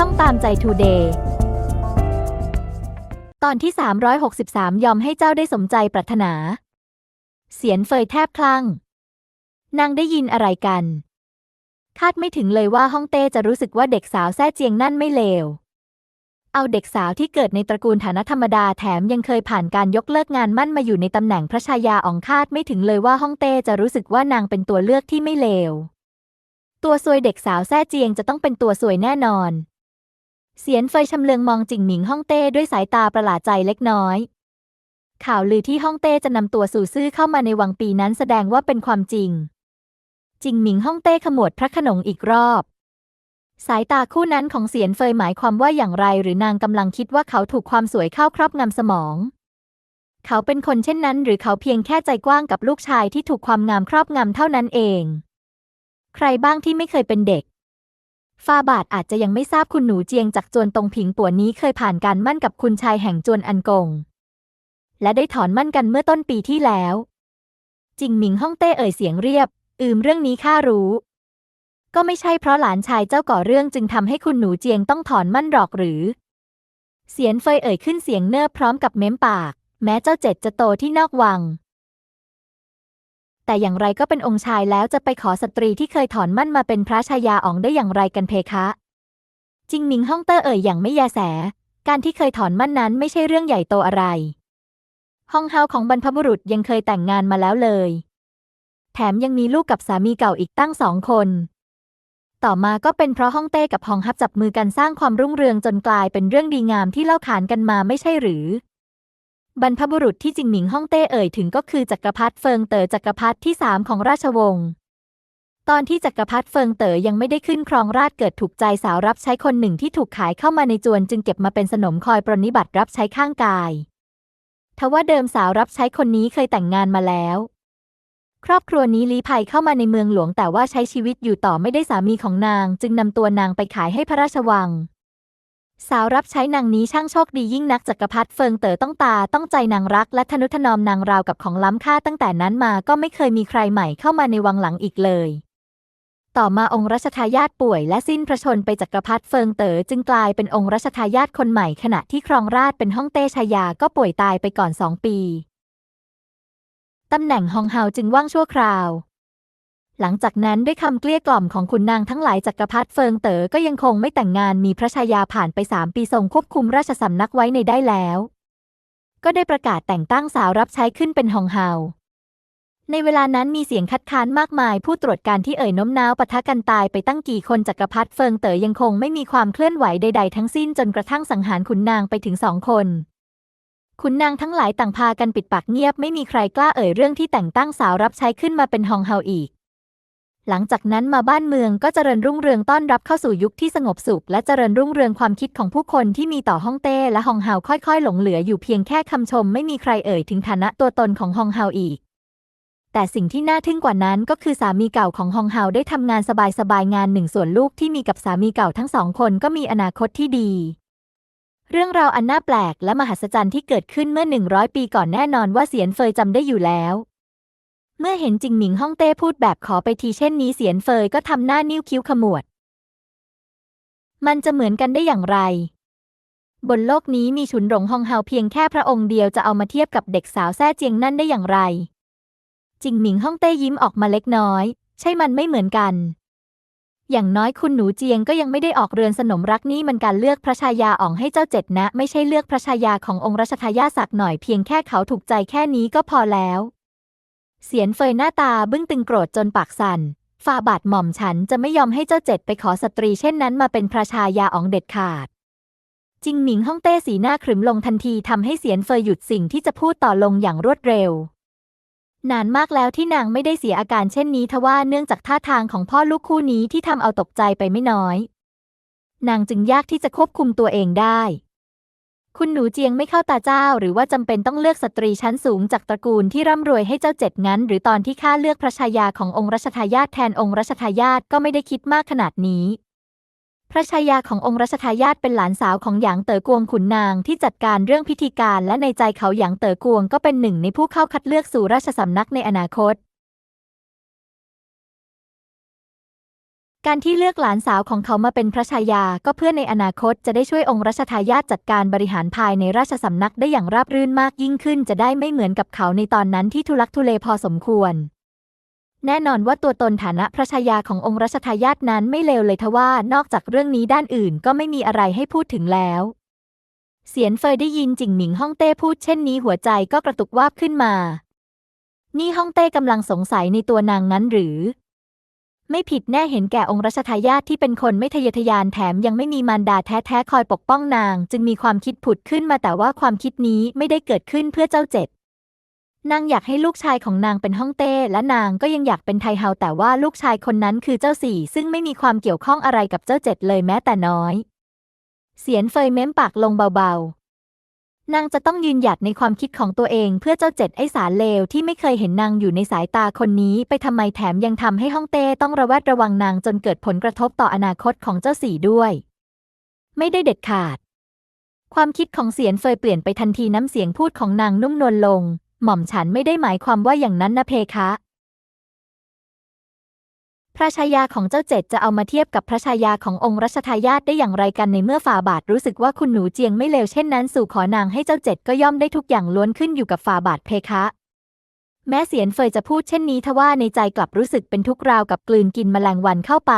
ช่องตามใจทูเดย์ตอนที่ 363 ยอมให้เจ้าได้สมใจปรารถนา เสียนเฟยแทบคลั่ง นางได้ยินอะไรกัน คาดไม่ถึงเลยว่าฮ่องเต้จะรู้สึกว่าเด็กสาวแซ่เจียงนั่นไม่เลว เอาเด็กสาวที่เกิดในตระกูลฐานะธรรมดาแถมยังเคยผ่านการยกเลิกงานมั่นมาอยู่ในตำแหน่งพระชายาอองคาดไม่ถึงเลยว่าฮ่องเต้จะรู้สึกว่านางเป็นตัวเลือกที่ไม่เลว ตัวซวยเด็กสาวแซ่เจียงจะต้องเป็นตัวซวยแน่นอน เสียนเฟยชำเลืองมองจิงหมิงฮ่องเต้ด้วยสายตาประหลาดใจเล็กน้อย ข่าวลือที่ฮ่องเต้จะนำตัวสู่ซื่อเข้ามาในวังปีนั้นแสดงว่าเป็นความจริง จิงหมิงฮ่องเต้ขมวดพระขนงอีกรอบ สายตาคู่นั้นของเสียนเฟยหมายความว่าอย่างไร หรือนางกำลังคิดว่าเขาถูกความสวยเข้าครอบงำสมอง เขาเป็นคนเช่นนั้น หรือเขาเพียงแค่ใจกว้างกับลูกชายที่ถูกความงามครอบงำเท่านั้นเอง ใครบ้างที่ไม่เคยเป็นเด็ก ฟาบาทอาจจะยังไม่ทราบคุณหนูเจียงจากจวนตรงผิงปัวนี้เคยผ่านการมั่นกับคุณชายแห่งจวนอันกง และได้ถอนมั่นกันเมื่อต้นปีที่แล้ว จิงหมิงฮ่องเต้เอ่ยเสียงเรียบ อืมเรื่องนี้ข้ารู้ ก็ไม่ใช่เพราะหลานชายเจ้าก่อเรื่องจึงทำให้คุณหนูเจียงต้องถอนมั่นหรอกหรือ เสียนเฟยเอ่ยขึ้นเสียงเนิบพร้อมกับเม้มปาก แม้เจ้าเจ็ดจะโตที่นอกวัง แต่อย่างไรก็เป็นองค์ชายแล้วจะไปขอสตรีที่เคยถอนมั่นมาเป็นพระชายาอ๋องได้อย่างไรกันเพคะ จิงหมิงฮ่องเต้เอ่ยอย่างไม่แยแส การที่เคยถอนมั่นนั้นไม่ใช่เรื่องใหญ่โตอะไรห้องเฮาของบรรพบุรุษยังเคยแต่งงานมาแล้วเลย แถมยังมีลูกกับสามีเก่าอีกตั้งสองคน ต่อมาก็เป็นเพราะฮ่องเต้กับฮองฮับจับมือกันสร้างความรุ่งเรืองจนกลายเป็นเรื่องดีงามที่เล่าขานกันมาไม่ใช่หรือ บรรพบุรุษที่จิงหมิงฮ่องเต้เอ่ยถึงก็คือจักรพรรดิเฟิงเต๋อจักรพรรดิที่สามของราชวงศ์ตอนที่จักรพรรดิเฟิงเต๋อยังไม่ได้ขึ้นครองราชเกิดถูกใจสาวรับใช้คนหนึ่งที่ถูกขายเข้ามาในจวนจึงเก็บมาเป็นสนมคอยปรนนิบัติรับใช้ข้างกาย ทว่าเดิมสาวรับใช้คนนี้เคยแต่งงานมาแล้ว ครอบครัวนี้ลี้ภัยเข้ามาในเมืองหลวงแต่ว่าใช้ชีวิตอยู่ต่อไม่ได้สามีของนาง จึงนำตัวนางไปขายให้พระราชวัง สาวรับใช้นางนี้ช่างโชคดียิ่งนักจักรพรรดิเฟิงเต๋อต้องตาต้องใจนางรักและทนุถนอมนางราวกับของล้ำค่าตั้งแต่นั้นมาก็ไม่เคยมีใครใหม่เข้ามาในวังหลังอีกเลย ต่อมาองค์รัชทายาทป่วยและสิ้นพระชนไปจักรพรรดิเฟิงเต๋อจึงกลายเป็นองค์รัชทายาทคนใหม่ขณะที่ครองราชเป็นฮ่องเต้ชายาก็ป่วยตายไปก่อนสองปีตำแหน่งฮองเฮาจึงว่างชั่วคราว หลังจากนั้นด้วยคำเกลี้ยกล่อมของขุนนางทั้งหลายจักรพรรดิเฟิงเต๋อก็ยังคงไม่แต่งงานมีพระชายาผ่านไปสามปีทรงควบคุมราชสำนักไว้ในได้แล้ว ก็ได้ประกาศแต่งตั้งสาวรับใช้ขึ้นเป็นฮองเฮาในเวลานั้นมีเสียงคัดค้านมากมาย ผู้ตรวจการที่เอ่ยน้มน้าวปะทะกันตายไปตั้งกี่คนจักรพรรดิเฟิงเต๋อยังคงไม่มีความเคลื่อนไหวใด ๆ ทั้งสิ้นจนกระทั่งสังหารขุนนางไปถึงสองคนขุนนางทั้งหลายต่างพากันปิดปากเงียบไม่มีใครกล้าเอ่ยเรื่องที่แต่งตั้งสาวรับใช้ขึ้นมาเป็นฮองเฮาอีก หลังจากนั้นมาบ้านเมืองก็เจริญรุ่งเรืองต้อนรับเข้าสู่ยุคที่สงบสุข และเจริญรุ่งเรืองความคิดของผู้คนที่มีต่อฮ่องเต้และฮองเฮาค่อยๆ หลงเหลืออยู่เพียงแค่คำชมไม่มีใครเอ่ยถึงฐานะตัวตนของฮองเฮาอีก แต่สิ่งที่น่าทึ่งกว่านั้นก็คือสามีเก่าของฮองเฮาได้ทำงานสบายๆงานหนึ่งส่วนลูกที่มีกับสามีเก่าทั้งสองคนก็มีอนาคตที่ดีเรื่องราวอันน่าแปลกและมหัศจรรย์ที่เกิดขึ้นเมื่อ 100 ปีก่อนแน่นอนว่าเสียนเฟยจำได้อยู่แล้ว เมื่อเห็นจิงหมิงฮ่องเต้พูดแบบขอไปทีเช่นนี้เสียนเฟยก็ทำหน้านิ้วคิ้วขมวด มันจะเหมือนกันได้อย่างไร บนโลกนี้มีฉุนหลงฮองเฮาเพียงแค่พระองค์เดียวจะเอามาเทียบกับเด็กสาวแซ่เจียงนั่นได้อย่างไร จิงหมิงฮ่องเต้ยิ้มออกมาเล็กน้อย ใช่มันไม่เหมือนกัน อย่างน้อยคุณหนูเจียงก็ยังไม่ได้ออกเรือนสนมรักนี่มันการเลือกพระชายาอ่องให้เจ้าเจ็ดนะ ไม่ใช่เลือกพระชายาขององค์รัชทายาทสักหน่อยเพียงแค่เขาถูกใจแค่นี้ก็พอแล้ว เสียนเฟยหน้าตาบึ้งตึงโกรธจนปากสั่นฝ่าบาทหม่อมฉันจะไม่ยอมให้เจ้าเจ็ดไปขอสตรีเช่นนั้นมาเป็นพระชายาอองเด็ดขาด จิงหมิงฮ่องเต้สีหน้าขรึมลงทันทีทำให้เสียนเฟยหยุดสิ่งที่จะพูดต่อลงอย่างรวดเร็วนานมากแล้วที่นางไม่ได้เสียอาการเช่นนี้ทว่าเนื่องจากท่าทางของพ่อลูกคู่นี้ที่ทำเอาตกใจไปไม่น้อย นางจึงยากที่จะควบคุมตัวเองได้ คุณหนูเจียงไม่เข้าตาเจ้า หรือว่าจำเป็นต้องเลือกสตรีชั้นสูงจากตระกูลที่ร่ำรวยให้เจ้าเจ็ดงั้น หรือตอนที่ข้าเลือกพระชายาขององค์รัชทายาทแทนองค์รัชทายาทก็ไม่ได้คิดมากขนาดนี้ พระชายาขององค์รัชทายาทเป็นหลานสาวของหยางเต๋อกวงขุนนางที่จัดการเรื่องพิธีการและในใจเขาหยางเต๋อกวงก็เป็นหนึ่งในผู้เข้าคัดเลือกสู่ราชสำนักในอนาคต การที่เลือกหลานสาวของเขามาเป็นพระชายา ก็เพื่อในอนาคตจะได้ช่วยองค์รัชทายาทจัดการบริหารภายในราชสำนักได้อย่างราบรื่นมากยิ่งขึ้น จะได้ไม่เหมือนกับเขาในตอนนั้นที่ทุลักทุเลพอสมควร แน่นอนว่าตัวตนฐานะพระชายาขององค์รัชทายาทนั้นไม่เลวเลยทว่านอกจากเรื่องนี้ด้านอื่นก็ไม่มีอะไรให้พูดถึงแล้วเสียนเฟยได้ยินจิงหมิงฮ่องเต้พูดเช่นนี้หัวใจก็กระตุกวาบขึ้นมา นี่ฮ่องเต้กำลังสงสัยในตัวนางงั้นหรือ ไม่ผิดแน่เห็นแก่องค์รัชทายาทที่เป็นคนไม่ทะเยอทะยานแถมยังไม่มีมารดาแท้ๆคอยปกป้องนาง จึงมีความคิดผุดขึ้นมาแต่ว่าความคิดนี้ไม่ได้เกิดขึ้นเพื่อเจ้าเจ็ดนางอยากให้ลูกชายของนางเป็นฮ่องเต้ และนางก็ยังอยากเป็นไทเฮาแต่ว่าลูกชายคนนั้นคือเจ้าสี่ ซึ่งไม่มีความเกี่ยวข้องอะไรกับเจ้าเจ็ดเลยแม้แต่น้อย เสียนเฟยเม้มปากลงเบาๆ นางจะต้องยืนหยัดในความคิดของตัวเองเพื่อเจ้าเจ็ดไอสารเลวที่ไม่เคยเห็นนางอยู่ในสายตาคนนี้ไปทำไมแถมยังทำให้ฮ่องเต้ต้องระแวดระวังนางจนเกิดผลกระทบต่ออนาคตของเจ้าสี่ด้วย ไม่ได้เด็ดขาด ความคิดของเสียนเฟยเปลี่ยนไปทันทีน้ำเสียงพูดของนางนุ่มนวลลง หม่อมฉันไม่ได้หมายความว่าอย่างนั้นนะเพคะ พระชายาของเจ้าเจ็ดจะเอามาเทียบกับพระชายาขององค์รัชทายาทได้อย่างไรกันในเมื่อฝ่าบาทรู้สึกว่าคุณหนูเจียงไม่เลวเช่นนั้นสู่ขอนางให้เจ้าเจ็ดก็ย่อมได้ทุกอย่างล้วนขึ้นอยู่กับฝ่าบาทเพคะ แม้เสียนเฟยจะพูดเช่นนี้ทว่าในใจกลับรู้สึกเป็นทุกข์ราวกับกลืนกินแมลงวันเข้าไป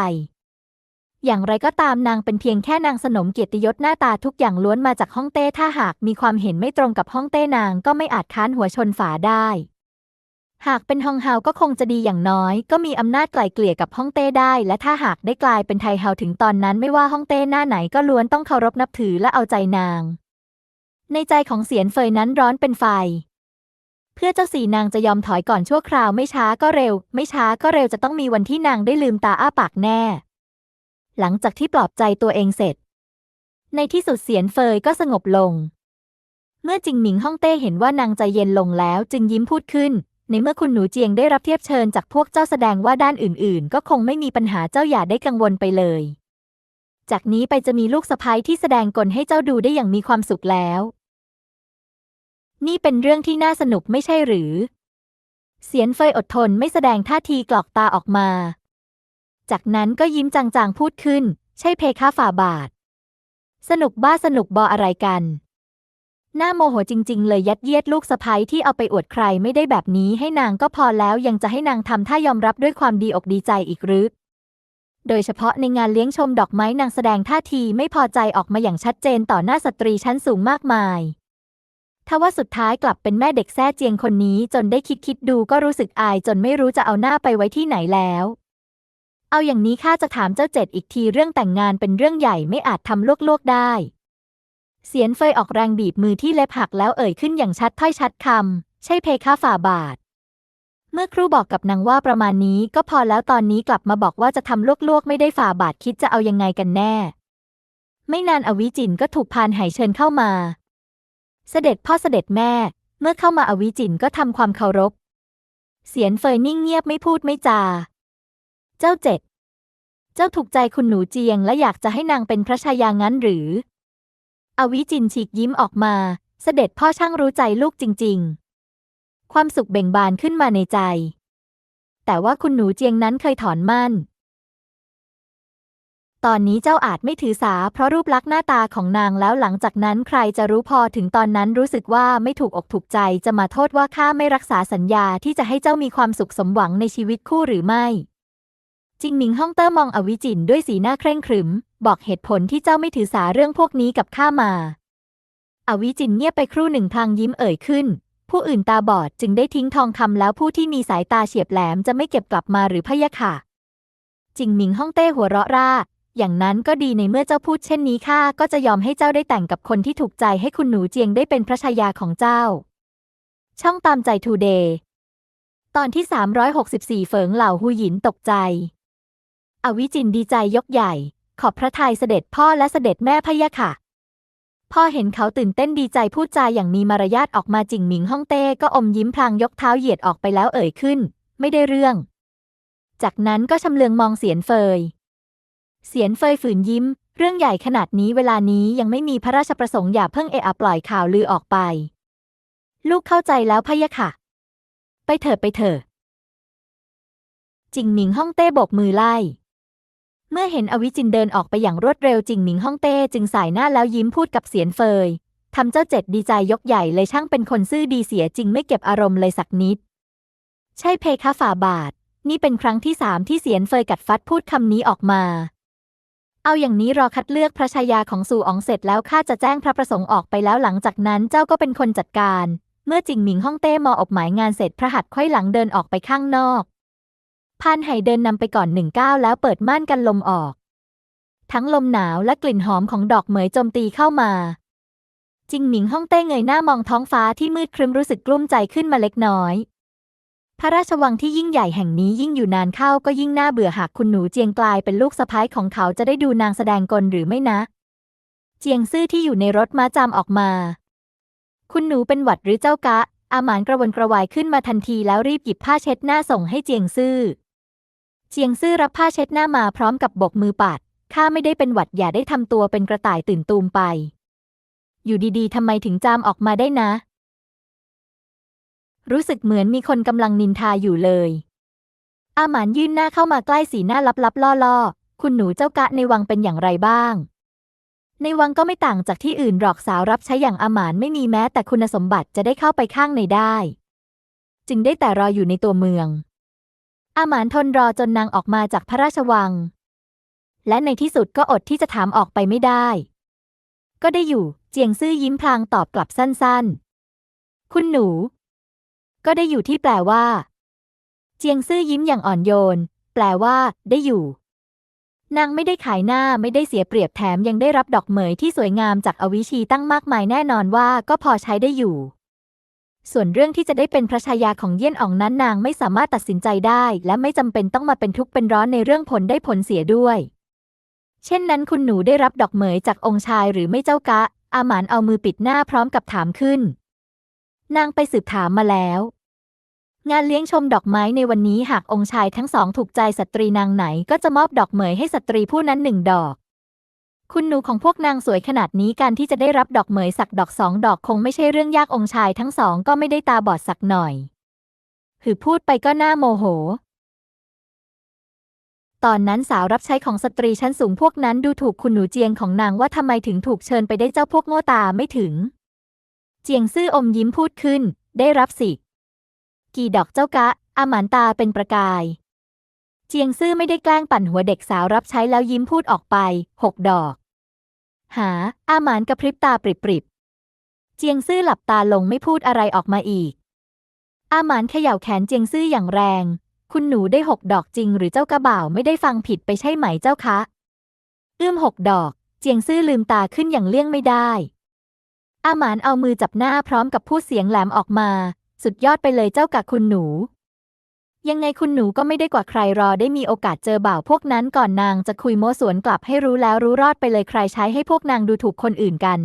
อย่างไรก็ตามนางเป็นเพียงแค่นางสนมเกียรติยศหน้าตาทุกอย่างล้วนมาจากฮ่องเต้ถ้าหากมีความเห็นไม่ตรงกับฮ่องเต้นางก็ไม่อาจค้านหัวชนฝาได้ หากเป็นฮองเฮาก็คงจะดีอย่างน้อย ก็มีอำนาจไกล่เกลี่ยกับฮ่องเต้ได้ และถ้าหากได้กลายเป็นไทเฮาถึงตอนนั้นไม่ว่าฮ่องเต้หน้าไหนก็ล้วนต้องเคารพนับถือและเอาใจนาง ในใจของเสียนเฟยนั้นร้อนเป็นไฟ เพื่อเจ้าสีนางจะยอมถอยก่อนชั่วคราวไม่ช้าก็เร็ว ไม่ช้าก็เร็วจะต้องมีวันที่นางได้ลืมตาอ้าปากแน่ หลังจากที่ปลอบใจตัวเองเสร็จ ในที่สุดเสียนเฟยก็สงบลง เมื่อจิงหมิงฮ่องเต้เห็นว่านางใจเย็นลงแล้วจึงยิ้มพูดขึ้น ในเมื่อคุณหนูเจียงได้รับเทียบเชิญจากพวกเจ้าแสดงว่าด้านอื่น ๆ ก็คงไม่มีปัญหาเจ้าอย่าได้กังวลไปเลย จากนี้ไปจะมีลูกสะพ้ยที่แสดงกลให้เจ้าดูได้อย่างมีความสุขแล้ว นี่เป็นเรื่องที่น่าสนุกไม่ใช่หรือ เสียนเฟยอดทนไม่แสดงท่าทีกรอกตาออกมา จากนั้นก็ยิ้มจางๆพูดขึ้น ใช่เพคะฝ่าบาท สนุกบ้าสนุกบออะไรกัน หน่าโมโหจริง ๆ เลยยัดเยียดลูกสะพ้ยที่เอาไปอวดใครไม่ได้แบบนี้ให้นางก็พอแล้วยังจะให้นางทำท่ายอมรับด้วยความดีอกดีใจอีกหรือโดยเฉพาะในงานเลี้ยงชมดอกไม้นางแสดงท่าทีไม่พอใจออกมาอย่างชัดเจนต่อหน้าสตรีชั้นสูงมากมายทว่าสุดท้ายกลับเป็นแม่เด็กแท้เจียงคนนี้จนได้คิดคิดดูก็รู้สึกอายจนไม่รู้จะเอาหน้าไปไว้ที่ไหนแล้ว เอาอย่างนี้ข้าจะถามเจ้าเจ็ดอีกทีเรื่องแต่งงานเป็นเรื่องใหญ่ไม่อาจทำลวกๆได้ เสียนเฟยออกแรงบีบมือที่เล็บหักแล้วเอ่ยขึ้นอย่างชัดถ้อยชัดคำ ใช่เพคะฝ่าบาท เมื่อครูบอกกับนางว่าประมาณนี้ก็พอแล้วตอนนี้กลับมาบอกว่าจะทำลวกๆ ไม่ได้ฝ่าบาทคิดจะเอายังไงกันแน่ ไม่นานอวิจินก็ถูกพานไหเชิญเข้ามา เสด็จพ่อเสด็จแม่ เมื่อเข้ามาอวิจินก็ทำความเคารพ เสียนเฟยนิ่งเงียบไม่พูดไม่จา เจ้าเจ็ด เจ้าถูกใจคุณหนูเจียงและอยากจะให้นางเป็นพระชายางั้นหรือ อวิจินฉีกยิ้มออกมา เสด็จพ่อช่างรู้ใจลูกจริง ๆ ความสุขเบ่งบานขึ้นมาในใจ แต่ว่าคุณหนูเจียงนั้นเคยถอนมั่น ตอนนี้เจ้าอาจไม่ถือสาเพราะรูปลักษณ์หน้าตาของนางแล้วหลังจากนั้นใครจะรู้พอถึงตอนนั้นรู้สึกว่าไม่ถูกอกถูกใจจะมาโทษว่าข้าไม่รักษาสัญญาที่จะให้เจ้ามีความสุขสมหวังในชีวิตคู่หรือไม่ จิงหมิงฮ่องเตอร์มองอวิจินด้วยสีหน้าเคร่งขรึม บอกเหตุผลที่เจ้าไม่ถือสาเรื่องพวกนี้กับข้ามา อวิจินเงียบไปครู่หนึ่งพลางยิ้มเอ่ยขึ้น ผู้อื่นตาบอดจึงได้ทิ้งทองคำแล้วผู้ที่มีสายตาเฉียบแหลมจะไม่เก็บกลับมาหรือพะยะค่ะ จิงหมิงฮ่องเต้หัวเราะร่า อย่างนั้นก็ดีในเมื่อเจ้าพูดเช่นนี้ข้าก็จะยอมให้เจ้าได้แต่งกับคนที่ถูกใจให้คุณหนูเจียงได้เป็นพระชายาของเจ้า ช่องตามใจทูเดย์ตอนที่ 364 เฟิงเหล่าหูหยินตกใจ อวิจินดีใจยกใหญ่ ขอบพระทัยเสด็จพ่อและเสด็จแม่พะยะค่ะ พ่อเห็นเขาตื่นเต้นดีใจพูดจาอย่างมีมารยาทออกมาจิงหมิงฮ่องเต้ก็อมยิ้มพลางยกเท้าเหยียดออกไปแล้วเอ่ยขึ้น ไม่ได้เรื่อง จากนั้นก็ชำเลืองมองเสียนเฟย เสียนเฟยฝืนยิ้ม เรื่องใหญ่ขนาดนี้เวลานี้ยังไม่มีพระราชประสงค์อย่าเพิ่งเอะอะปล่อยข่าวลือออกไป ลูกเข้าใจแล้วพะยะค่ะ ไปเถิดไปเถิดจิงหมิงฮ่องเต้โบกมือไล่ เมื่อเห็นอวิจินเดินออกไปอย่างรวดเร็วจิงหมิงฮ่องเต้จึงสายหน้าแล้วยิ้มพูดกับเสียนเฟยทำเจ้าเจ็ดดีใจยกใหญ่เลยช่างเป็นคนซื่อดีเสียจริงไม่เก็บอารมณ์เลยสักนิด ใช่เพคะฝ่าบาท นี่เป็นครั้งที่สามที่เสียนเฟยกัดฟัดพูดคำนี้ออกมา เอาอย่างนี้รอคัดเลือกพระชายาของสู่อองเสร็จแล้วข้าจะแจ้งพระประสงค์ออกไปแล้วหลังจากนั้นเจ้าก็เป็นคนจัดการ เมื่อจิงหมิงฮ่องเต้มออบหมายงานเสร็จพระหัตถ์ค่อยหลังเดินออกไปข้างนอก พานไห่เดินนำไปก่อนหนึ่งก้าวแล้วเปิดม่านกันลมออก ทั้งลมหนาวและกลิ่นหอมของดอกเหมยโจมตีเข้ามาจิงหมิงฮ่องเต้เงยหน้ามองท้องฟ้าที่มืดครึ้มรู้สึกกลุ้มใจขึ้นมาเล็กน้อย พระราชวังที่ยิ่งใหญ่แห่งนี้ยิ่งอยู่นานเข้าก็ยิ่งน่าเบื่อหากคุณหนูเจียงกลายเป็นลูกสะพ้ายของเขาจะได้ดูนางแสดงกลหรือไม่นะ เจียงซื่อที่อยู่ในรถม้าจามออกมา คุณหนูเป็นหวัดหรือเจ้ากะ อาหมานกระวนกระวายขึ้นมาทันทีแล้วรีบหยิบผ้าเช็ดหน้าส่งให้เจียงซื่อ เจียงซื่อรับผ้าเช็ดหน้ามาพร้อมกับบกมือปัด ข้าไม่ได้เป็นหวัดอย่าได้ทำตัวเป็นกระต่ายตื่นตูมไป อยู่ดีๆทำไมถึงจามออกมาได้นะ รู้สึกเหมือนมีคนกำลังนินทาอยู่เลย อาหมานยื่นหน้าเข้ามาใกล้สีหน้าลับๆล่อๆ คุณหนูเจ้ากะในวังเป็นอย่างไรบ้าง ในวังก็ไม่ต่างจากที่อื่นหรอกสาวรับใช้อย่างอาหมานไม่มีแม้แต่คุณสมบัติจะได้เข้าไปข้างในได้ จึงได้แต่รออยู่ในตัวเมือง อาหมานทนรอจนนางออกมาจากพระราชวัง และในที่สุดก็อดที่จะถามออกไปไม่ได้ ก็ได้อยู่ เจียงซื่อยิ้มพลางตอบกลับสั้นๆ คุณหนู ก็ได้อยู่ที่แปลว่า เจียงซื่อยิ้มอย่างอ่อนโยน แปลว่า ได้อยู่ นางไม่ได้ขายหน้าไม่ได้เสียเปรียบแถมยังได้รับดอกเหมยที่สวยงามจากอวิชีตั้งมากมายแน่นอนว่าก็พอใช้ได้อยู่ ส่วนเรื่องที่จะได้เป็นพระชายาของเยี่ยนอ่องนั้นนางไม่สามารถตัดสินใจได้ และไม่จำเป็นต้องมาเป็นทุกข์เป็นร้อนในเรื่องผลได้ผลเสียด้วย เช่นนั้นคุณหนูได้รับดอกเหมยจากองค์ชายหรือไม่เจ้ากะ อาหมานเอามือปิดหน้าพร้อมกับถามขึ้น นางไปสืบถามมาแล้ว งานเลี้ยงชมดอกไม้ในวันนี้หากองค์ชายทั้งสองถูกใจสตรีนางไหนก็จะมอบดอกเหมยให้สตรีผู้นั้นหนึ่งดอก คุณหนูของพวกนางสวยขนาดนี้การที่จะได้รับดอกเหมยสักดอกสองดอกคงไม่ใช่เรื่องยากองค์ชายทั้งสองก็ไม่ได้ตาบอดสักหน่อย หือพูดไปก็น่าโมโห ตอนนั้นสาวรับใช้ของสตรีชั้นสูงพวกนั้นดูถูกคุณหนูเจียงของนางว่าทำไมถึงถูกเชิญไปได้เจ้าพวกโง่ตาไม่ถึง เจียงซื่ออมยิ้มพูดขึ้น ได้รับสิ กี่ดอกเจ้ากะ อาหมานตาเป็นประกาย เจียงซื่อไม่ได้แกล้งปั่นหัวเด็กสาวรับใช้แล้วยิ้มพูดออกไปหกดอก หา อาหมานกระพริบตาปริบๆ เจียงซื่อหลับตาลงไม่พูดอะไรออกมาอีก อาหมานเขย่าแขนเจียงซื่ออย่างแรง คุณหนูได้หกดอกจริงหรือเจ้ากระบ่าวไม่ได้ฟังผิดไปใช่ไหมเจ้าคะเอื้อมหกดอก เจียงซื่อลืมตาขึ้นอย่างเลี่ยงไม่ได้ อาหมานเอามือจับหน้าพร้อมกับพูดเสียงแหลมออกมา สุดยอดไปเลยเจ้ากับคุณหนู ยังไงคุณหนูก็ไม่ได้กว่าใครรอได้มีโอกาสเจอบ่าวพวกนั้นก่อนนางจะคุยโม้สวนกลับให้รู้แล้วรู้รอดไปเลยใครใช้ให้พวกนางดูถูกคนอื่นกัน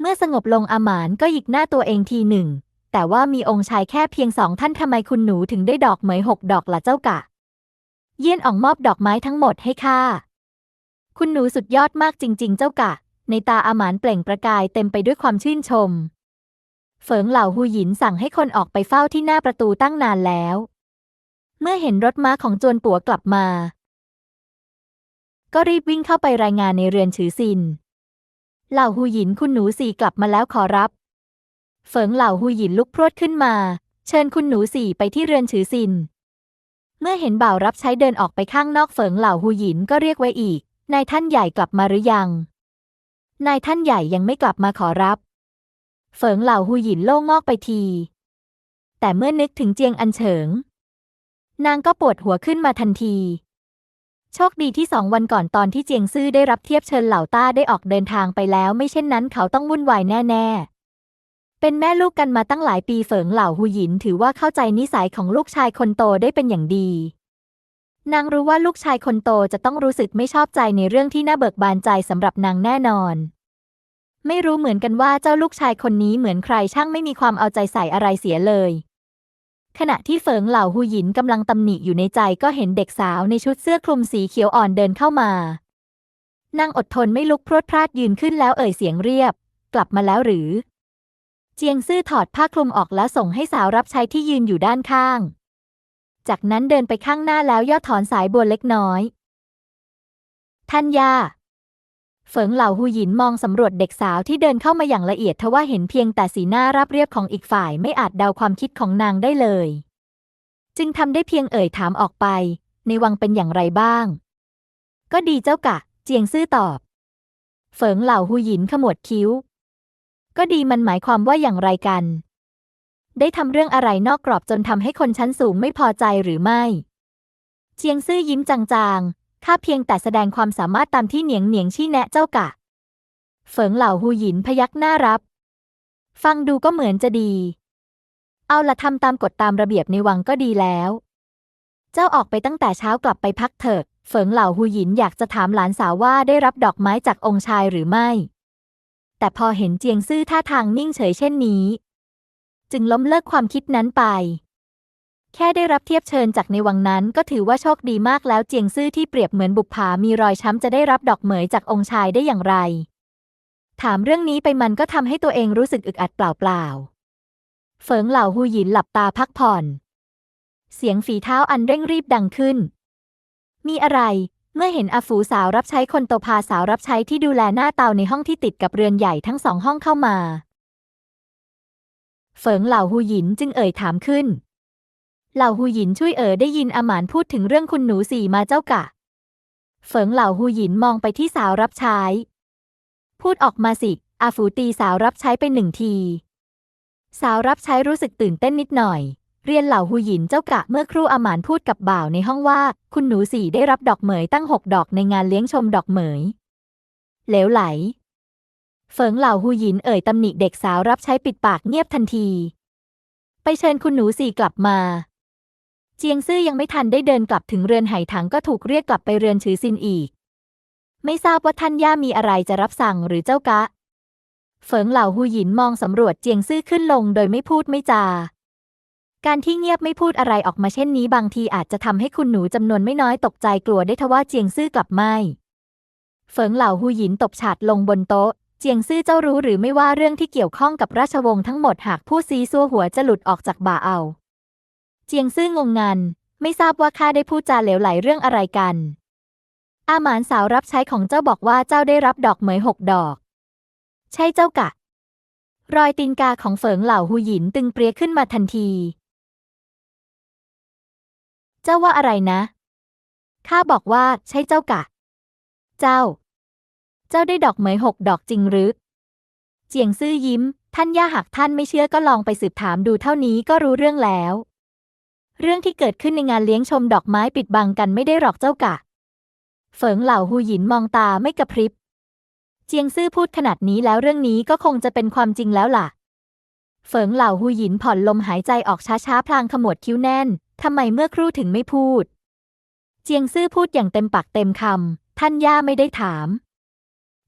เมื่อสงบลงอาหมานก็หยิกหน้าตัวเองทีหนึ่ง แต่ว่ามีองค์ชายแค่เพียงสองท่านทำไมคุณหนูถึงได้ดอกเหมยหกดอกละเจ้ากะ เยี่ยนอ่องมอบดอกไม้ทั้งหมดให้ข้าคุณหนูสุดยอดมากจริง ๆ เจ้ากะ ในตาอาหมานเปล่งประกายเต็มไปด้วยความชื่นชมเฟิงเหล่าฮูหยินสั่งให้คนออกไปเฝ้าที่หน้าประตูตั้งนานแล้ว เมื่อเห็นรถม้าของจวนปัวกลับมา ก็รีบวิ่งเข้าไปรายงานในเรือนฉือซิน เหล่าฮูหยินคุณหนูสี่กลับมาแล้วขอรับเฟิงเหล่าฮูหยินลุกพรวดขึ้นมา เชิญคุณหนูสี่ไปที่เรือนฉือซิน เมื่อเห็นบ่าวรับใช้เดินออกไปข้างนอกเฟิงเหล่าฮูหยินก็เรียกไว้อีก นายท่านใหญ่กลับมาหรือยัง นายท่านใหญ่ยังไม่กลับมาขอรับเฟิงเหล่าฮูหยินโล่งงอกไปที แต่เมื่อนึกถึงเจียงอันเฉิง นางก็ปวดหัวขึ้นมาทันที โชคดีที่สองวันก่อนตอนที่เจียงซื่อได้รับเทียบเชิญเหล่าต้าได้ออกเดินทางไปแล้ว ไม่เช่นนั้นเขาต้องวุ่นวายแน่ๆ เป็นแม่ลูกกันมาตั้งหลายปีเฟิงเหล่าฮูหยินถือว่าเข้าใจนิสัยของลูกชายคนโตได้เป็นอย่างดี นางรู้ว่าลูกชายคนโตจะต้องรู้สึกไม่ชอบใจในเรื่องที่น่าเบิกบานใจสำหรับนางแน่นอนไม่รู้เหมือนกันว่าเจ้าลูกชายคนนี้เหมือนใครช่างไม่มีความเอาใจใส่อะไรเสียเลย ขณะที่เฟิงเหล่าฮูหยินกำลังตำหนิอยู่ในใจก็เห็นเด็กสาวในชุดเสื้อคลุมสีเขียวอ่อนเดินเข้ามานางอดทนไม่ลุกพรวดพลาดยืนขึ้นแล้วเอ่ยเสียงเรียบ กลับมาแล้วหรือ เจียงซื่อถอดผ้าคลุมออกแล้วส่งให้สาวรับใช้ที่ยืนอยู่ด้านข้าง จากนั้นเดินไปข้างหน้าแล้วย่อถอนสายบัวเล็กน้อยท่านยา เฟิงเหล่าหูหยินมองสำรวจเด็กสาวที่เดินเข้ามาอย่างละเอียดทว่าเห็นเพียงแต่สีหน้าราบเรียบของอีกฝ่ายไม่อาจเดาความคิดของนางได้เลย จึงทำได้เพียงเอ่ยถามออกไป ในวังเป็นอย่างไรบ้าง ก็ดีเจ้ากะ เจียงซื่อตอบเฟิงเหล่าหูหยินขมวดคิ้ว ก็ดีมันหมายความว่าอย่างไรกัน ได้ทำเรื่องอะไรนอกกรอบจนทำให้คนชั้นสูงไม่พอใจหรือไม่ เจียงซื่อยิ้มจางๆ ข้าเพียงแต่แสดงความสามารถตามที่เหนียงเหนียงชี้แนะเจ้ากะเฟิงเหล่าหูหยินพยักหน้ารับ ฟังดูก็เหมือนจะดี เอาละทำตามกฎตามระเบียบในวังก็ดีแล้ว เจ้าออกไปตั้งแต่เช้ากลับไปพักเถิดเฟิงเหล่าหูหยินอยากจะถามหลานสาวว่าได้รับดอกไม้จากองค์ชายหรือไม่ แต่พอเห็นเจียงซื่อท่าทางนิ่งเฉยเช่นนี้ จึงล้มเลิกความคิดนั้นไป แค่ได้รับเทียบเชิญจากในวังนั้นก็ถือว่าโชคดีมากแล้วเจียงซื่อที่เปรียบเหมือนบุปผามีรอยช้ำจะได้รับดอกเหมยจากองค์ชายได้อย่างไร ถามเรื่องนี้ไปมันก็ทำให้ตัวเองรู้สึกอึดอัดเปล่าๆเฟิงเหล่าหูหยินหลับตาพักผ่อน เสียงฝีเท้าอันเร่งรีบดังขึ้น มีอะไร เมื่อเห็นอาฝูสาวรับใช้คนโตพาสาวรับใช้ที่ดูแลหน้าเตาในห้องที่ติดกับเรือนใหญ่ทั้งสองห้องเข้ามา เฟิงเหล่าหูหยินจึงเอ่ยถามขึ้น เหล่าหูหยินช่วยเอ๋อได้ยินอาหมานพูดถึงเรื่องคุณหนูสี่มาเจ้ากะเฟิงเหล่าหูหยินมองไปที่สาวรับใช้ พูดออกมาสิ อาฝูตีสาวรับใช้ไปหนึ่งที สาวรับใช้รู้สึกตื่นเต้นนิดหน่อย เรียนเหล่าหูหยินเจ้ากะเมื่อครู่อาหมานพูดกับบ่าวในห้องว่า คุณหนูสี่ได้รับดอกเหมยตั้งหกดอกในงานเลี้ยงชมดอกเหมย เหลวไหลเฟิงเหล่าหูหยินเอ่ยตำหนิเด็กสาวรับใช้ปิดปากเงียบทันที ไปเชิญคุณหนูสี่กลับมา เจียงซื่อยังไม่ทันได้เดินกลับถึงเรือนไหถังก็ถูกเรียกกลับไปเรือนฉือซินอีก ไม่ทราบว่าท่านย่ามีอะไรจะรับสั่งหรือเจ้ากะ เฟิงเหล่าหูหยินมองสำรวจเจียงซื่อขึ้นลงโดยไม่พูดไม่จา การที่เงียบไม่พูดอะไรออกมาเช่นนี้บางทีอาจจะทำให้คุณหนูจำนวนไม่น้อยตกใจกลัวได้ทว่าเจียงซื่อกลับไม่เฟิงเหล่าหูหยินตบฉาดลงบนโต๊ะเจียงซื่อเจ้ารู้หรือไม่ว่าเรื่องที่เกี่ยวข้องกับราชวงศ์ทั้งหมดหากผู้ซีซัวหัวจะหลุดออกจากบ่าเอา เจียงซื่องงงัน ไม่ทราบว่าข้าได้พูดจาเหลวไหลเรื่องอะไรกัน อาหมานสาวรับใช้ของเจ้าบอกว่าเจ้าได้รับดอกเหมยหกดอก ใช่เจ้ากะ รอยตีนกาของเฟิงเหล่าหูหยินตึงเปรียขึ้นมาทันที เจ้าว่าอะไรนะข้าบอกว่าใช่เจ้ากะ เจ้า เจ้าได้ดอกเหมยหกดอกจริงหรือ เจียงซื่อยิ้ม ท่านย่าหากท่านไม่เชื่อก็ลองไปสืบถามดูเท่านี้ก็รู้เรื่องแล้ว เรื่องที่เกิดขึ้นในงานเลี้ยงชมดอกไม้ปิดบังกันไม่ได้หรอกเจ้ากะเฟิงเหล่าหูหยินมองตาไม่กระพริบ เจียงซื่อพูดขนาดนี้แล้วเรื่องนี้ก็คงจะเป็นความจริงแล้วล่ะเฟิงเหล่าหูหยินผ่อนลมหายใจออกช้าๆพลางขมวดคิ้วแน่น ทำไมเมื่อครู่ถึงไม่พูด เจียงซื่อพูดอย่างเต็มปากเต็มคำ ท่านย่าไม่ได้ถาม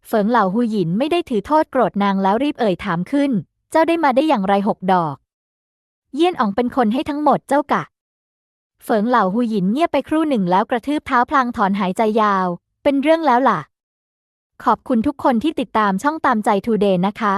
เฟิงเหล่าหูหยินไม่ได้ถือโทษโกรธนางแล้วรีบเอ่ยถามขึ้น เจ้าได้มาได้อย่างไรหกดอก เยี่ยนอ๋องเป็นคนให้ทั้งหมดเจ้ากะ เฟิงเหล่าหูหยินเงียบไปครู่หนึ่งแล้วกระทืบเท้าพลางถอนหายใจยาว เป็นเรื่องแล้วล่ะ ขอบคุณทุกคนที่ติดตามช่องตามใจทูเดย์นะคะ